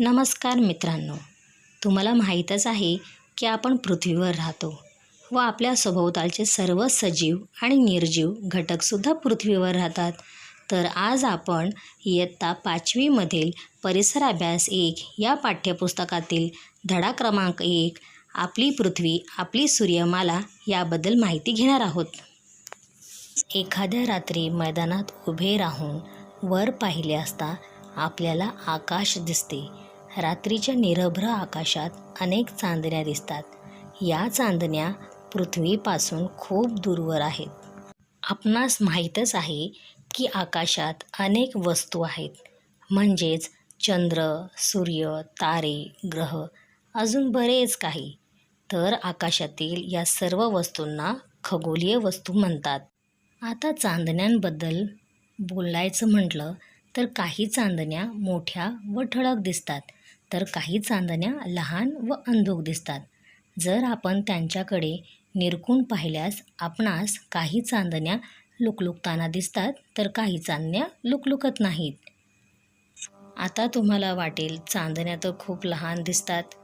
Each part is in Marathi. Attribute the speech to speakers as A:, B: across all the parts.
A: नमस्कार मित्रांनो तुम्हाला माहीतच आहे की आपण पृथ्वीवर राहतो व आपल्या सभोवतालचे सर्व सजीव आणि निर्जीव घटकसुद्धा पृथ्वीवर राहतात तर आज आपण इयत्ता पाचवीमधील परिसराभ्यास एक या पाठ्यपुस्तकातील धडा क्रमांक एक आपली पृथ्वी आपली सूर्यमाला याबद्दल माहिती घेणार आहोत एखाद्या रात्री मैदानात उभे राहून वर पाहिले असता आपल्याला आकाश दिसते रात्रीच्या निरभ्र आकाशात अनेक चांदण्या दिसतात या चांदण्या पृथ्वीपासून खूप दूरवर आहेत आपणास माहीतच आहे की आकाशात अनेक वस्तू आहेत म्हणजेच चंद्र सूर्य तारे ग्रह अजून बरेच काही तर आकाशातील या सर्व वस्तूंना खगोलीय वस्तू म्हणतात आता चांदण्यांबद्दल बोलायचं म्हटलं तर काही चांदण्या मोठ्या व ठळक दिसतात तर काही चांदण्या लहान व अंधुक दिसतात जर आपण त्यांच्याकडे निरकून पाहिल्यास आपणास काही चांदण्या लुकलुकताना दिसतात तर काही चांदण्या लुकलुकत नाहीत आता तुम्हाला वाटेल चांदण्या तर खूप लहान दिसतात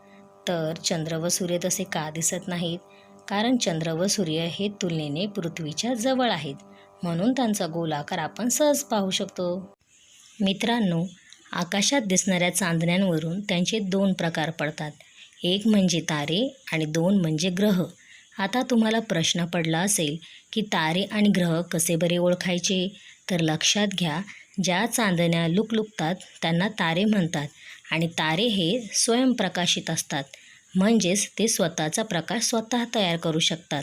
A: तर चंद्र व सूर्य तसे का दिसत नाहीत कारण चंद्र व सूर्य हे तुलनेने पृथ्वीच्या जवळ आहेत म्हणून त्यांचा गोलाकार आपण सहज पाहू शकतो मित्रांनो आकाशात दिसणाऱ्या चांदण्यांवरून त्यांचे दोन प्रकार पडतात एक म्हणजे तारे आणि दोन म्हणजे ग्रह आता तुम्हाला प्रश्न पडला असेल की तारे आणि ग्रह कसे बरे ओळखायचे तर लक्षात घ्या ज्या चांदण्या लुकलुकतात त्यांना तारे म्हणतात आणि तारे हे स्वयंप्रकाशित असतात म्हणजेच ते स्वतःचा प्रकाश स्वतः तयार करू शकतात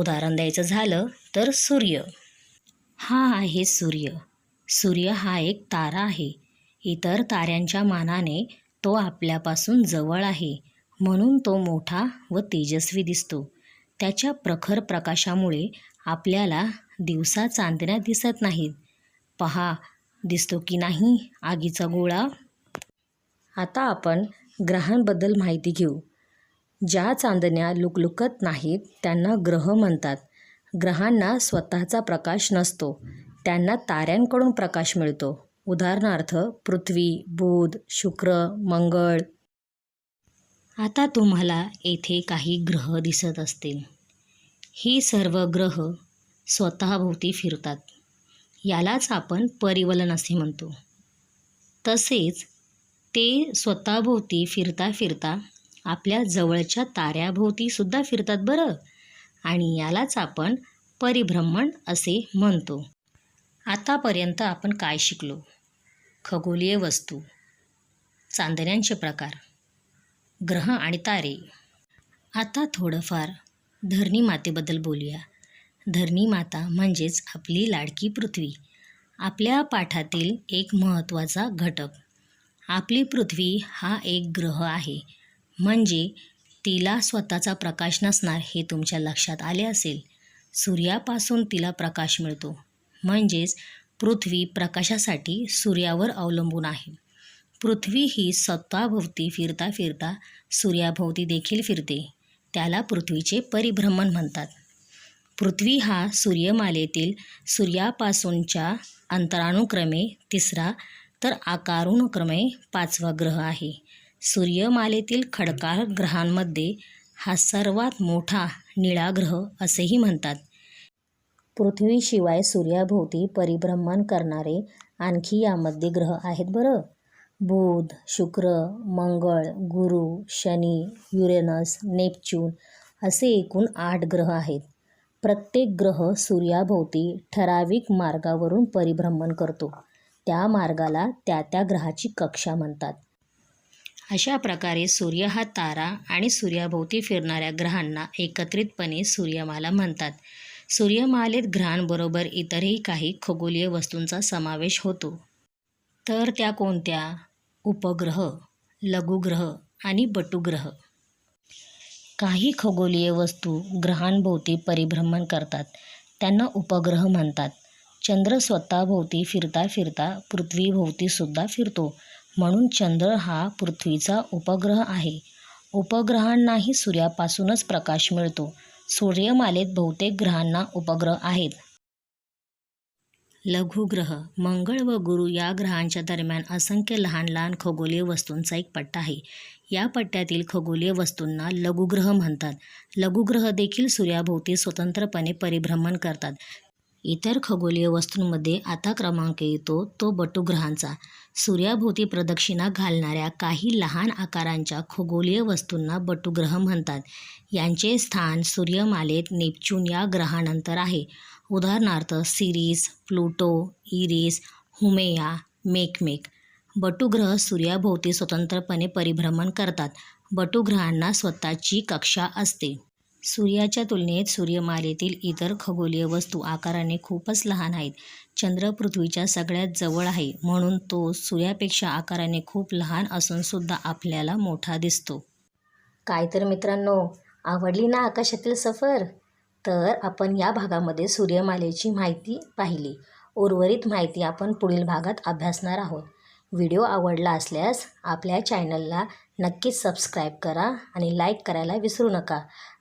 A: उदाहरण द्यायचं झालं तर सूर्य हा आहे सूर्य सूर्य हा एक तारा आहे इतर ताऱ्यांच्या मानाने तो आपल्यापासून जवळ आहे म्हणून तो मोठा व तेजस्वी दिसतो त्याच्या प्रखर प्रकाशामुळे आपल्याला दिवसा चांदण्या दिसत नाहीत पहा दिसतो की नाही आगीचा गोळा आता आपण ग्रहांबद्दल माहिती घेऊ ज्या चांदण्या लुकलुकत नाहीत त्यांना ग्रह म्हणतात ग्रहांना स्वतःचा प्रकाश नसतो त्यांना ताऱ्यांकडून प्रकाश मिळतो उदाहरणार्थ पृथ्वी बुध शुक्र मंगळ आता तुम्हाला येथे काही ग्रह दिसत असतील ही सर्व ग्रह स्वतःभोवती फिरतात यालाच आपण परिवलन असे म्हणतो तसेच ते स्वतःभोवती फिरता फिरता आपल्या जवळच्या ताऱ्याभोवतीसुद्धा फिरतात बरं आणि यालाच आपण परिभ्रमण असे म्हणतो आतापर्यंत आपण काय शिकलो खगोलीय वस्तू चांदण्यांचे प्रकार ग्रह आणि तारे आता थोडंफार धरणी मातेबद्दल बोलूया धरणी माता म्हणजेच आपली लाडकी पृथ्वी आपल्या पाठातील एक महत्त्वाचा घटक आपली पृथ्वी हा एक ग्रह आहे म्हणजे तिला स्वतःचा प्रकाश नसणार हे तुमच्या लक्षात आले असेल सूर्यापासून तिला प्रकाश मिळतो म्हणजेच पृथ्वी प्रकाशासाठी सूर्यावर अवलंबून आहे पृथ्वी ही स्वतःभोवती फिरता फिरता सूर्याभोवती देखील फिरते त्याला पृथ्वीचे परिभ्रमण म्हणतात पृथ्वी हा सूर्यमालेतील सूर्यापासूनच्या अंतरानुक्रमे तिसरा तर आकारानुक्रमे पाचवा ग्रह आहे सूर्यमालेतील खडकाळ ग्रहांमध्ये हा सर्वात मोठा निळा ग्रह असेही म्हणतात पृथ्वीशिवाय सूर्याभोवती परिभ्रमण करणारे आणखी यामध्ये ग्रह आहेत बरं बुध शुक्र मंगळ गुरु शनी युरेनस नेपच्यून असे एकूण आठ ग्रह आहेत प्रत्येक ग्रह सूर्याभोवती ठराविक मार्गावरून परिभ्रमण करतो त्या मार्गाला त्या त्या ग्रहाची कक्षा म्हणतात अशा प्रकारे सूर्य हा तारा आणि सूर्याभोवती फिरणाऱ्या ग्रहांना एकत्रितपणे सूर्यमाला म्हणतात सूर्यमालेत ग्रहांबरोबर इतरही काही खगोलीय वस्तूंचा समावेश होतो तर त्या कोणत्या उपग्रह लघुग्रह आणि बटुग्रह काही खगोलीय वस्तू ग्रहांभोवती परिभ्रमण करतात त्यांना उपग्रह म्हणतात चंद्र स्वतःभोवती फिरता फिरता पृथ्वीभोवती सुद्धा फिरतो म्हणून चंद्र हा पृथ्वीचा उपग्रह आहे उपग्रहांनाही सूर्यापासूनच प्रकाश मिळतो सूर्यमालेत बहुतेक ग्रहांना उपग्रह आहेत लघुग्रह मंगळ व गुरु या ग्रहांच्या दरम्यान असंख्य लहान लहान खगोलीय वस्तूंचा एक पट्टा आहे या पट्ट्यातील खगोलीय वस्तूंना लघुग्रह म्हणतात लघुग्रह देखील सूर्याभोवती स्वतंत्रपणे परिभ्रमण करतात इतर खगोलीय वस्तूंमध्ये आता क्रमांक येतो तो बटुग्रहांचा सूर्याभोवती प्रदक्षिणा घालणाऱ्या काही लहान आकारांच्या खगोलीय वस्तूंना बटुग्रह म्हणतात यांचे स्थान सूर्यमालेत नेपच्यून या ग्रहानंतर आहे उदाहरणार्थ Ceres Pluto Eris Haumea Makemake बटुग्रह सूर्याभोवती स्वतंत्रपणे परिभ्रमण करतात बटुग्रहांना स्वतःची कक्षा असते सूर्याच्या तुलनेत सूर्यमालेतील इतर खगोलीय वस्तू आकाराने खूपच लहान आहेत चंद्र पृथ्वीच्या सगळ्यात जवळ आहे म्हणून तो सूर्यापेक्षा आकाराने खूप लहान असूनसुद्धा आपल्याला मोठा दिसतो काय तर मित्रांनो आवडली ना आकाशातील सफर तर आपण या भागामध्ये सूर्यमालेची माहिती पाहिली उर्वरित माहिती आपण पुढील भागात अभ्यासणार आहोत व्हिडिओ आवडला असल्यास आपल्या चॅनलला नक्कीच सबस्क्राईब करा आणि लाईक करायला विसरू नका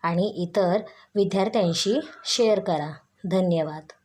A: आणि इतर विद्यार्थ्यांशी शेअर करा धन्यवाद